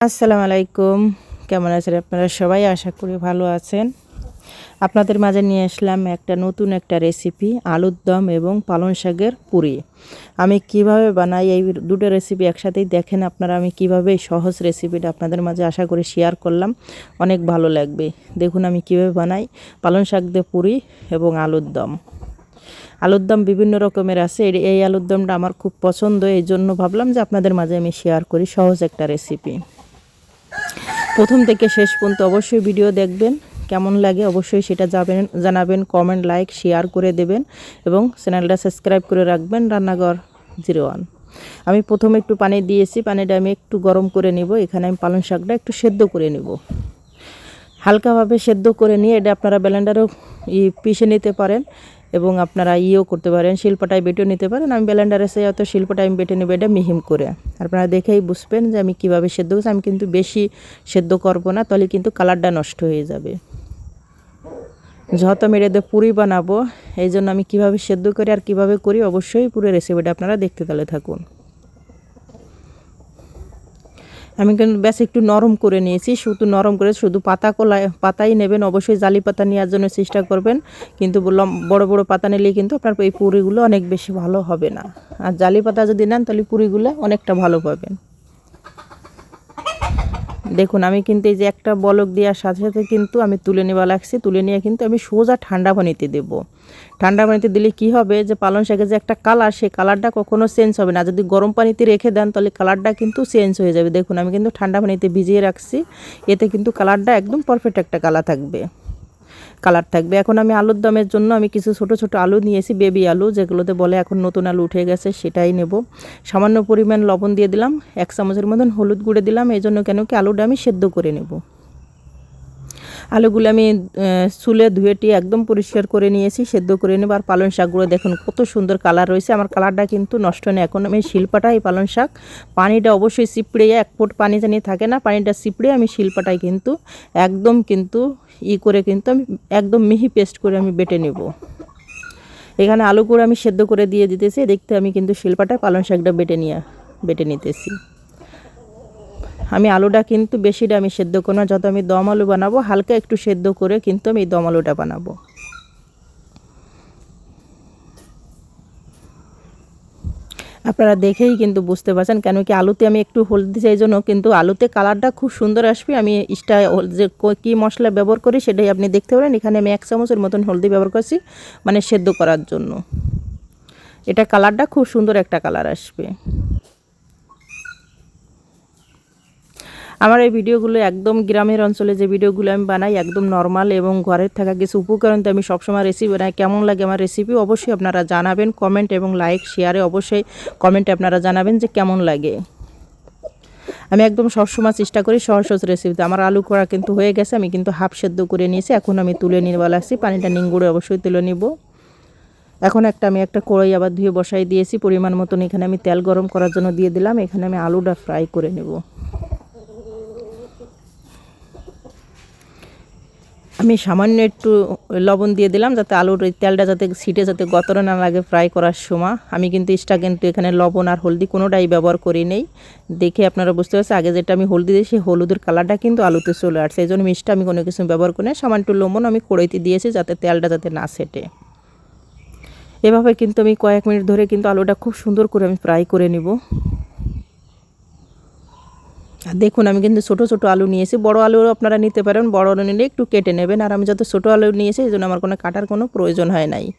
আসসালামু আলাইকুম। কেমন আছেন আপনারা সবাই? আশা করি ভালো আছেন। আপনাদের মাঝে নিয়ে আসলাম একটা নতুন একটা রেসিপি আলুর দম এবং পালং শাকের পুরি। আমি কীভাবে বানাই এই দুটো রেসিপি একসাথেই দেখেন আপনারা, আমি কীভাবে সহজ রেসিপিটা আপনাদের মাঝে আশা করি শেয়ার করলাম। অনেক ভালো লাগবে। দেখুন আমি কীভাবে বানাই পালং শাক দিয়ে পুরি এবং আলুর দম। আলুর দম বিভিন্ন রকমের আছে। এই- আলুর দমটা আমার খুব পছন্দ এই জন্য ভাবলাম যে আপনাদের মাঝে আমি শেয়ার করি সহজ একটা রেসিপি প্রথম থেকে শেষ পর্যন্ত অবশ্যই ভিডিও দেখবেন, কেমন লাগে অবশ্যই সেটা যাবেন জানাবেন কমেন্ট লাইক শেয়ার করে দেবেন এবং চ্যানেলটা সাবস্ক্রাইব করে রাখবেন, রান্নাঘর জিরো ওয়ান আমি প্রথমে একটু পানি দিয়েছি, পানিটা আমি একটু গরম করে নিব, এখানে আমি পালং শাকটা একটু সেদ্ধ করে নিব। হালকাভাবে সেদ্ধ করে নিয়ে এটা আপনারা ব্লেন্ডারও ই পিষে নিতে পারেন। এবং আপনারা ইয়েও করতে পারেন শিল্পটায় বেটেও নিতে পারেন। আমি ব্লেন্ডারে সে অত শিল্পটা আমি বেটে নেব, এটা মিহিম করে। আপনারা দেখেই বুঝবেন যে আমি কীভাবে সেদ্ধ করছি। আমি কিন্তু বেশি সেদ্ধ করব না, তাহলে কিন্তু কালারটা নষ্ট হয়ে যাবে। যত মেরে এটা দিয়ে পুরি বানাবো, এই জন্য আমি কীভাবে সেদ্ধ করি আর কীভাবে করি, অবশ্যই পুরো রেসিপিটা আপনারা দেখতে তাহলে থাকুন। আমি কিন্তু ব্যাস একটু নরম করে নিয়েছি, শুধু নরম করে, শুধু পাতা কলা, পাতাই নেবেন, অবশ্যই জালি পাতা নেওয়ার জন্য চেষ্টা করবেন। কিন্তু বললাম, বড় বড় পাতা নিলে কিন্তু আপনার এই পুরিগুলো অনেক বেশি ভালো হবে না। আর জালি পাতা যদি নেন, তাহলে পুরিগুলো অনেকটা ভালো পাবেন। দেখুন, আমি কিন্তু এই যে একটা বলক দেওয়ার সাথে সাথে কিন্তু আমি তুলে নেওয়া লাগছি। তুলে নিয়ে কিন্তু আমি সোজা ঠান্ডা পানিতে দেব। ঠান্ডা পানিতে দিলে কি হবে? যে পালং শাকের যে একটা কালার সেই কালারটা কখনো চেঞ্জ হবে না। যদি গরম পানিতে রেখে দেন, তাহলে কালারটা কিন্তু চেঞ্জ হয়ে যাবে। দেখুন, আমি কিন্তু ঠান্ডা পানিতে ভিজিয়ে রাখছি। এতে কিন্তু কালারটা একদম পারফেক্ট একটা কালার থাকবে। কালার থাকবে। এখন আমি আলুর দমের জন্য আমি কিছু ছোট ছোট আলু নিয়েছি বেবি আলু, যেগুলোতে বলে এখন নতুন আলু উঠে গেছে, সেটাই নেব। সামান্য পরিমাণ লবণ দিয়ে দিলাম, এক চামচের মতন হলুদ গুঁড়ে দিলাম। এই জন্য কেন কি আলুটা আমি সেদ্ধ করে নেব। আলুগুলো আমি চুলে ধুয়ে টিয়ে একদম পরিষ্কার করে নিয়েছি, সেদ্ধ করে নেব। আর পালং শাকগুলো দেখুন, কত সুন্দর কালার রয়েছে। আমার কালারটা কিন্তু নষ্ট নেই এখন। আমি শিল্পাটা, এই পালং শাক, পানিটা অবশ্যই চিপড়ে এক ফুট পানি জানি থাকে না, পানিটা চিপড়ে আমি শিল্পাটাই কিন্তু একদম কিন্তু ই করে কিন্তু আমি একদম মিহি পেস্ট করে আমি বেটে নেব। এখানে আলু করে আমি সেদ্ধ করে দিয়ে দিতেছি। দেখতে আমি কিন্তু শিল্পাটায় পালং শাকটা বেটে নিয়ে, বেটে নিতেছি। আমি আলুটা কিন্তু বেশিটা আমি সেদ্ধ করব না, যত আমি দম আলু বানাবো, হালকা একটু সেদ্ধ করে কিন্তু আমি এই দম আলুটা বানাবো। আপনারা দেখেই কিন্তু বুঝতে পারছেন কেন কি আলুতে আমি একটু হলদি চাই জন্য কিন্তু আলুতে কালারটা খুব সুন্দর আসবে। আমি ইস্টা যে কী মশলা ব্যবহার করি সেটাই আপনি দেখতে পারেন। এখানে আমি এক চামচের মতন হলদি ব্যবহার করছি মানে সেদ্ধ করার জন্য। এটা কালারটা খুব সুন্দর একটা কালার আসবে। আমার এই ভিডিওগুলো একদম গ্রামের অঞ্চলে যে ভিডিওগুলো আমি বানাই একদম নর্মাল এবং ঘরের থাকা কিছু উপকরণ তো আমি সবসময় রেসিপি বানাই। কেমন লাগে আমার রেসিপি অবশ্যই আপনারা জানাবেন কমেন্ট এবং লাইক শেয়ারে অবশ্যই কমেন্টে আপনারা জানাবেন যে কেমন লাগে। আমি একদম সবসময় চেষ্টা করি সহজ সহজ রেসিপিতে আমার আলু করা কিন্তু হয়ে গেছে, আমি কিন্তু হাফ সেদ্ধ করে নিয়েছি, এখন আমি তুলে নিয়ে লাগছি পানিটা নিংগুড়ে অবশ্যই তুলে নিব। এখন একটা আমি একটা কড়াই আবার ধুয়ে বসাই দিয়েছি, পরিমাণ মতন এখানে আমি তেল গরম করার জন্য দিয়ে দিলাম। এখানে আমি আলুটা ফ্রাই করে নেব। আমি সামান্য একটু লবণ দিয়ে দিলাম যাতে আলুর তেলটা যাতে সিটে যাতে গতরে না লাগে ফ্রাই করার সময়। আমি কিন্তু এক্সট্রা কিন্তু এখানে লবণ আর হলদি কোনোটাই ব্যবহার করি নেই। দেখে আপনারা বুঝতে পারছেন, আগে যেটা আমি হলদি দিয়েছি হলুদের কালারটা কিন্তু আলুতে চলে আসছে। এই জন্য মিষ্টি আমি কোনো কিছু ব্যবহার করি না সামান্য একটু লবণ আমি কড়াইতে দিয়েছি যাতে তেলটা যাতে না সেটে এভাবে কিন্তু আমি কয়েক মিনিট ধরে কিন্তু আলুটা খুব সুন্দর করে আমি ফ্রাই করে নিব। দেখুন, আমি কিন্তু ছোটো ছোটো আলু নিয়েছি। বড় আলু আপনারা নিতে পারেন, বড় আলু নিলে একটু কেটে নেবেন। আর আমি যত ছোটো আলু নিয়েছি, এই জন্য আমার কোনো কাটার কোনো প্রয়োজন হয় নাই।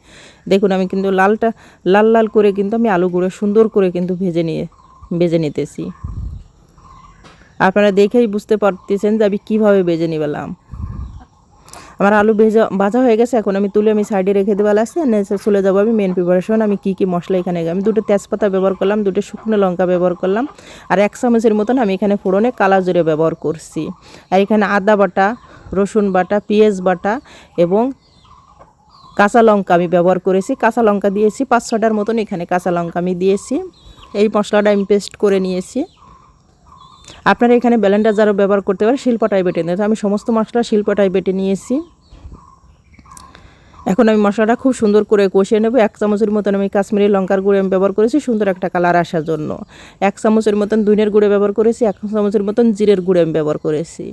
দেখুন, আমি কিন্তু লালটা, লাল লাল করে কিন্তু আমি আলুগুলো সুন্দর করে কিন্তু ভেজে নিয়ে, ভেজে নিতেছি। আপনারা দেখেই বুঝতে পারতেছেন যে আমি কীভাবে ভেজে নিবেলাম আমার আলু ভেজা, ভাজা হয়ে গেছে, এখন আমি তুলে আমি সাইডে রেখে দেওয়া লাগছে চলে যাব আমি মেন প্রিপারেশন আমি কী কী মশলা এখানে আমি দুটো তেজপাতা ব্যবহার করলাম, দুটো শুকনো লঙ্কা ব্যবহার করলাম, আর এক চামচের মতন আমি এখানে ফোড়নে কালা জিরে ব্যবহার করছি। আর এখানে আদা বাটা, রসুন বাটা, পেঁয়াজ বাটা এবং কাঁচা লঙ্কা আমি ব্যবহার করেছি। কাঁচা লঙ্কা দিয়েছি, পাঁচ ছটার মতন এখানে কাঁচা লঙ্কা আমি দিয়েছি। এই মশলাটা আমি পেস্ট করে নিয়েছি। আপনারা এখানে ব্যালেন্ডার যারা ব্যবহার করতে পারেন শিল্পটাই বেটে নিতে আমি সমস্ত মশলা শিল্পটাই বেটে নিয়েছি। এখন আমি মশলাটা খুব সুন্দর করে কষিয়ে নেব। এক চামচের মতন আমি কাশ্মীরি লঙ্কার গুঁড়ো আমি ব্যবহার করেছি, সুন্দর একটা কালার আসার জন্য। এক চামচের মতন দুইনের গুঁড়ো ব্যবহার করেছি, এক চামচের মতন জিরের গুঁড়ো আমি ব্যবহার করেছি।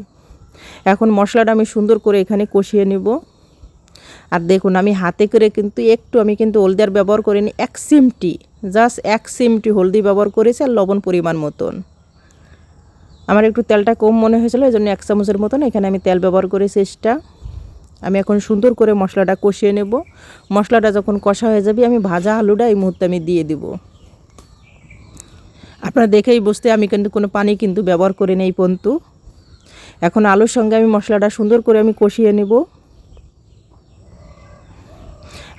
এখন মশলাটা আমি সুন্দর করে এখানে কষিয়ে নেব। আর দেখুন, আমি হাতে করে কিন্তু একটু আমি কিন্তু হলদিয়ার ব্যবহার করিনি, এক সিমটি, জাস্ট এক সিমটি হলদি ব্যবহার করেছি আর লবণ পরিমাণ মতন। আমার একটু তেলটা কম মনে হয়েছিল এই জন্য এক চামচের মতন এখানে আমি তেল ব্যবহার করেছি শেষটা। আমি এখন সুন্দর করে মশলাটা কষিয়ে নেব। মশলাটা যখন কষা হয়ে যাবে, আমি ভাজা আলুটা এই মুহূর্তে আমি দিয়ে দিব। আপনারা দেখেই বুঝতে, আমি কিন্তু কোনো পানি কিন্তু ব্যবহার করে নেই পন্তু। এখন আলুর সঙ্গে আমি মশলাটা সুন্দর করে আমি কষিয়ে নেব।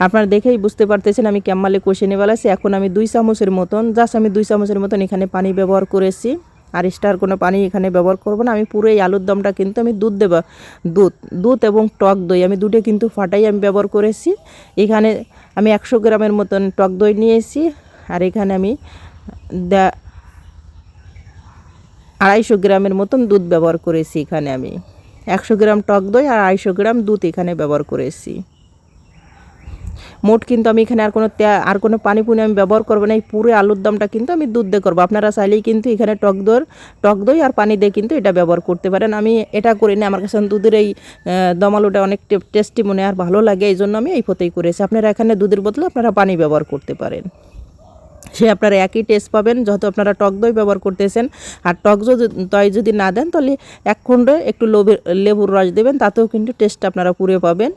আপনারা দেখেই বুঝতে পারতেছেন, আমি ক্যাম্মালে কষিয়ে নেওয়া এখন আমি দুই চামচের মতন, জাস্ট আমি দুই চামচের মতন এখানে পানি ব্যবহার করেছি। আর স্টার কোনো পানি এখানে ব্যবহার করব না। আমি পুরো এই আলুর দমটা কিন্তু আমি দুধ দেব, দুধ দুধ এবং টক দই। আমি দুটো কিন্তু ফাটাই আমি ব্যবহার করেছি। এখানে আমি একশো গ্রামের মতন টক দই নিয়েছি আর এখানে আমি আড়াইশো গ্রামের মতন দুধ ব্যবহার করেছি এখানে আমি। একশো গ্রাম টক দই আর আড়াইশো গ্রাম দুধ এখানে ব্যবহার করেছি। মোট কিন্তু আমি এখানে আর কোনো আর কোনো পানি পুনি আমি ব্যবহার করব না, এই পুরো আলুর দমটা কিন্তু আমি দুধ দিয়ে করব। আপনারা চাইলেই কিন্তু এখানে টক দই টক দই আর পানি দিয়ে কিন্তু এটা ব্যবহার করতে পারেন। আমি এটা করি না আমার কাছে দুধের এই দম আলুটা অনেক টেস্টি মনে আর ভালো লাগে এই জন্য আমি এই পথেই করেছি। আপনারা এখানে দুধের বদলে আপনারা পানি ব্যবহার করতে পারেন। সে আপনারা একই টেস্ট পাবেন, যত আপনারা টক দই ব্যবহার করতেছেন। আর টক দই যদি না দেন, তাহলে এক খণ্ড একটু লবি- লেবুর রস দেবেন, তাতেও কিন্তু টেস্ট আপনারা পুরে পাবেন।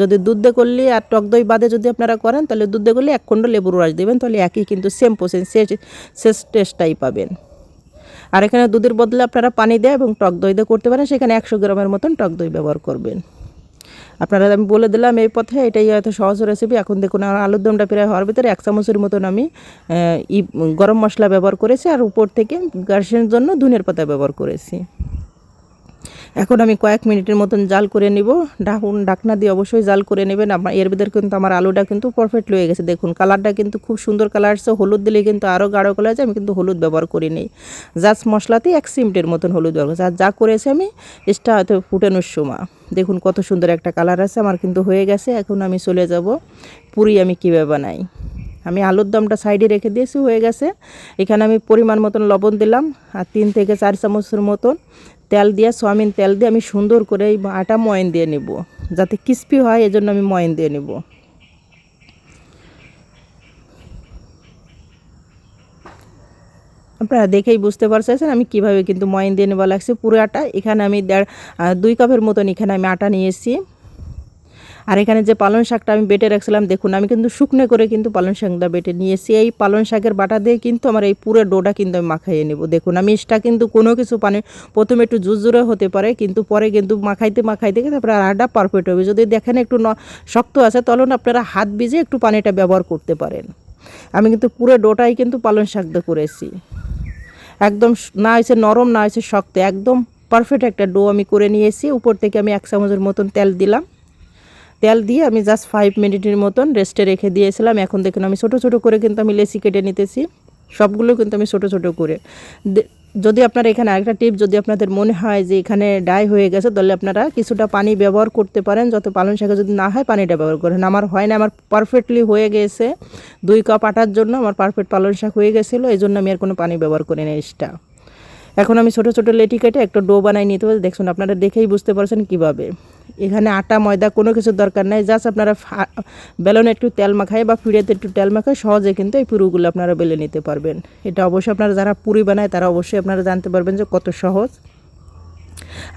যদি দুধ করলে আর টক দই বাদে যদি আপনারা করেন, তাহলে দুধ করলে এক খণ্ড লেবুর রস দেবেন, তাহলে একই কিন্তু সেম প্রসেস শেষ টেস্টটাই পাবেন। আর এখানে দুধের বদলে আপনারা পানি দেয় এবং টক দই দিয়ে করতে পারেন, সেখানে একশো গ্রামের মতন টক দই ব্যবহার করবেন। আপনারা আমি বলে দিলাম এই পথে, এটাই হয়তো সহজ রেসিপি এখন দেখুন, আমার আলুর দমটা প্রায় হওয়ার ভিতরে এক চামচের মতন আমি গরম মশলা ব্যবহার করেছি, আর উপর থেকে গার্সের জন্য ধনের পাতা ব্যবহার করেছি। এখন আমি কয়েক মিনিটের মতন জাল করে নিব। ঢাকুন ডাকনা দিয়ে অবশ্যই জাল করে নেবেন। আমার এর ভিতরে কিন্তু আমার আলুটা কিন্তু পারফেক্ট হয়ে গেছে। দেখুন কালারটা কিন্তু খুব সুন্দর কালার আসছে হলুদ দিলে কিন্তু আরও গাঢ় কালার আছে। আমি কিন্তু হলুদ ব্যবহার করিনি জাস্ট মশলাতেই এক সিমটের মতন হলুদ ব্যবহার করছি আর যা করেছি আমি এক্সট্রা হয়তো ফুটানোর সময়। দেখুন, কত সুন্দর একটা কালার আছে। আমার কিন্তু হয়ে গেছে। এখন আমি চলে যাব। পুরি আমি কীভাবে বানাই? আমি আলুর দমটা সাইডে রেখে দিয়েছি, হয়ে গেছে। এখানে আমি পরিমাণ মতন লবণ দিলাম, আর তিন থেকে চার চামচের মতন তেল দিয়ে, সোয়াবিন তেল দিয়ে আমি সুন্দর করে এই আটা ময়ন দিয়ে নেব। যাতে ক্রিস্পি হয়, এজন্য আমি ময়ন দিয়ে নেব। আপনারা দেখেই বুঝতে পারছেন আমি কীভাবে কিন্তু ময়ন দিয়ে নেওয়া লাগছে পুরো আটা। এখানে আমি দেড় দুই কাপের মতন এখানে আমি আটা নিয়েছি। আর এখানে যে পালং শাকটা আমি বেটে রাখছিলাম, দেখুন, আমি কিন্তু শুকনো করে কিন্তু পালং শাকটা বেটে নিয়েছি। এই পালং শাকের বাটা দিয়ে কিন্তু আমার এই পুরো ডোটা কিন্তু আমি মাখাইয়ে নেব। দেখুন, আমি এটা কিন্তু কোনো কিছু পানি, প্রথমে একটু জুজুরে হতে পারে, কিন্তু পরে কিন্তু মাখাইতে মাখাইতে তারপরে আটা পারফেক্ট হবে। যদি দেখেন একটু শক্ত আছে, তাহলে না আপনারা হাত ভিজে একটু পানিটা ব্যবহার করতে পারেন। আমি কিন্তু পুরো ডোটাই কিন্তু পালং শাক দিয়ে করেছি। একদম না হয়েছে নরম, না হয়েছে শক্ত, একদম পারফেক্ট একটা ডো আমি করে নিয়েছি। উপর থেকে আমি এক চামচের মতন তেল দিলাম। তেল দিয়ে আমি জাস্ট ফাইভ মিনিটের মতন রেস্টে রেখে দিয়েছিলাম। এখন দেখুন আমি ছোটো ছোটো করে কিন্তু আমি লেসি কেটে নিতেছি। সবগুলো কিন্তু আমি ছোটো ছোটো করে। যদি আপনার এখানে আরেকটা টিপ যদি আপনাদের মনে হয় যে এখানে ডাই হয়ে গেছে, তাহলে আপনারা কিছুটা পানি ব্যবহার করতে পারেন। যত পালং শাকে যদি না হয়, পানিটা ব্যবহার করেন। আমার হয় না, আমার পারফেক্টলি হয়ে গেছে। দুই কাপ আটার জন্য আমার পারফেক্ট পালং শাক হয়ে গেছিল। এই জন্য আমি আর কোনো পানি ব্যবহার করি না এক্সট্রা এখন আমি ছোটো ছোটো লেটি কেটে একটা ডো বানাই নিতে পারি। দেখুন, আপনারা দেখেই বুঝতে পারছেন কীভাবে। এখানে আটা, ময়দা কোনো কিছুর দরকার নাই। জাস্ট আপনারা বেলনে একটু তেল মাখায় বা ফিরেতে একটু তেল মাখায়, সহজে কিন্তু এই পুরোগুলো আপনারা বেলে নিতে পারবেন। এটা অবশ্যই আপনারা যারা পুরি বানায়, তারা অবশ্যই আপনারা জানতে পারবেন যে কত সহজ।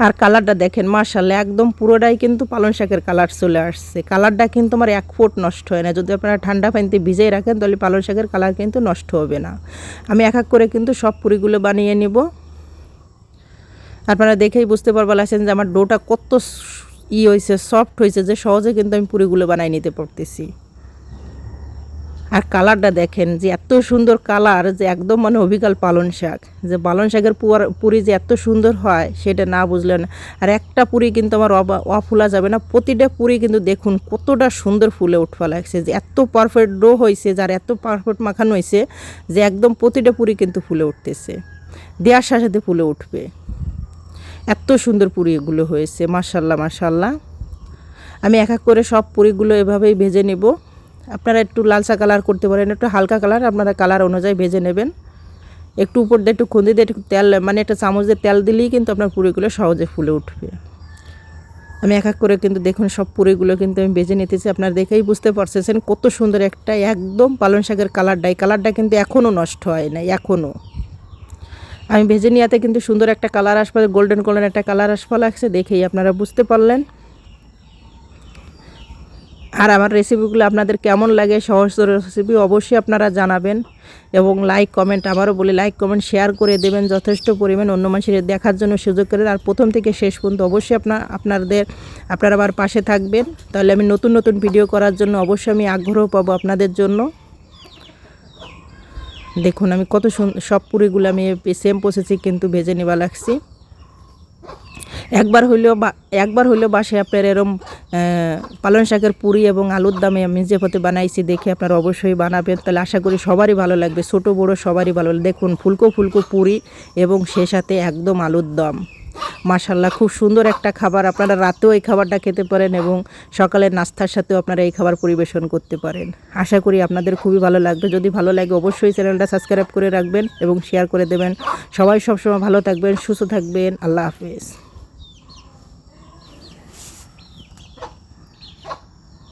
আর কালারটা দেখেন মার্শাল্লাহ একদম পুরোটাই কিন্তু পালং শাকের কালার চলে আসছে। কালারটা কিন্তু আমার এক ফুট নষ্ট হয় না। যদি আপনারা ঠান্ডা পানিতে ভিজিয়ে রাখেন, তাহলে পালং শাকের কালার কিন্তু নষ্ট হবে না। আমি এক এক করে কিন্তু সব পুরিগুলো বানিয়ে নিব। আপনারা দেখেই বুঝতে পারবেন আছেন যে আমার ডোটা কত ই হয়েছে সফট হয়েছে যে সহজে কিন্তু আমি পুরিগুলো বানাই নিতে পারতেছি। আর কালারটা দেখেন যে এত সুন্দর কালার যে একদম মানে অবিকাল পালন শাক। যে পালন শাকের পুয়ার- পুরি যে এত সুন্দর হয়, সেটা না বুঝলেন। আর একটা পুরি কিন্তু আমার অফুলা যাবে না, প্রতিটা পুরি কিন্তু দেখুন কতটা সুন্দর ফুলে উঠবা লাগছে। যে এত পারফেক্ট ডো হয়েছে যার এত পারফেক্ট মাখানো হয়েছে যে একদম প্রতিটা পুরি কিন্তু ফুলে উঠতেছে। দেওয়ার সাথে ফুলে উঠবে। এত সুন্দর পুরি এগুলো হয়েছে মার্শাল্লাহ মার্শাল্লাহ আমি এক এক করে সব পুরিগুলো এভাবেই ভেজে নেব। আপনারা একটু লালচা কালার করতে পারেন, একটু হালকা কালার, আপনারা কালার অনুযায়ী ভেজে নেবেন। একটু উপর দিয়ে একটু খুন্দি দিয়ে একটু তেল মানে একটা চামচ দিয়ে তেল দিলেই কিন্তু আপনার পুরিগুলো সহজে ফুলে উঠবে। আমি এক এক করে কিন্তু দেখুন সব পুরিগুলো কিন্তু আমি বেজে নিতেছি, আপনারা দেখেই বুঝতে পারছেন কত সুন্দর একটা একদম পালং শাকের কালারটা। এই কালারটা কিন্তু এখনও নষ্ট হয় না এখনও। আমি ভেজে নিয়াতে কিন্তু সুন্দর একটা কালার আসবে গোল্ডেন গোল্ডেন একটা কালার আসবা লাগছে, দেখেই আপনারা বুঝতে পারলেন। আর আমার রেসিপিগুলো আপনাদের কেমন লাগে, সহজ রেসিপি অবশ্যই আপনারা জানাবেন। এবং লাইক কমেন্ট আমারও বলি লাইক কমেন্ট শেয়ার করে দেবেন যথেষ্ট পরিমাণ অন্য মানুষের দেখার জন্য সুযোগ করে। আর প্রথম থেকে শেষ পর্যন্ত অবশ্যই আপনার আপনাদের, আপনারা আবার পাশে থাকবেন। তাহলে আমি নতুন নতুন ভিডিও করার জন্য অবশ্যই আমি আগ্রহ পাবো আপনাদের জন্য। দেখুন, আমি কত সব পুরিগুলো আমি সেম প্রসেসে কিন্তু ভেজে নেওয়া লাগছি। একবার হইলেও বা, একবার হইলেও বাসে আপনার এরম পালন পালং শাকের পুরি এবং আলুর দামে আমি যে পথে বানাইছি দেখে আপনারা অবশ্যই বানাবেন। তাহলে আশা করি সবারই ভালো লাগবে, ছোটো বড়ো সবারই ভালো দেখুন, ফুলকো ফুলকো পুরি এবং সে সাথে একদম আলুর দম। মাশাল্লাহ খুব সুন্দর একটা খাবার। আপনারা রাতেও এই খাবারটা খেতে পারেন এবং সকালের নাস্তার সাথেও আপনারা এই খাবার পরিবেশন করতে পারেন। আশা করি আপনাদের খুবই ভালো লাগবে। যদি ভালো লাগে, অবশ্যই চ্যানেলটা সাবস্ক্রাইব করে রাখবেন এবং শেয়ার করে দেবেন। সবাই সবসময় ভালো থাকবেন, সুস্থ থাকবেন। আল্লাহ হাফেজ।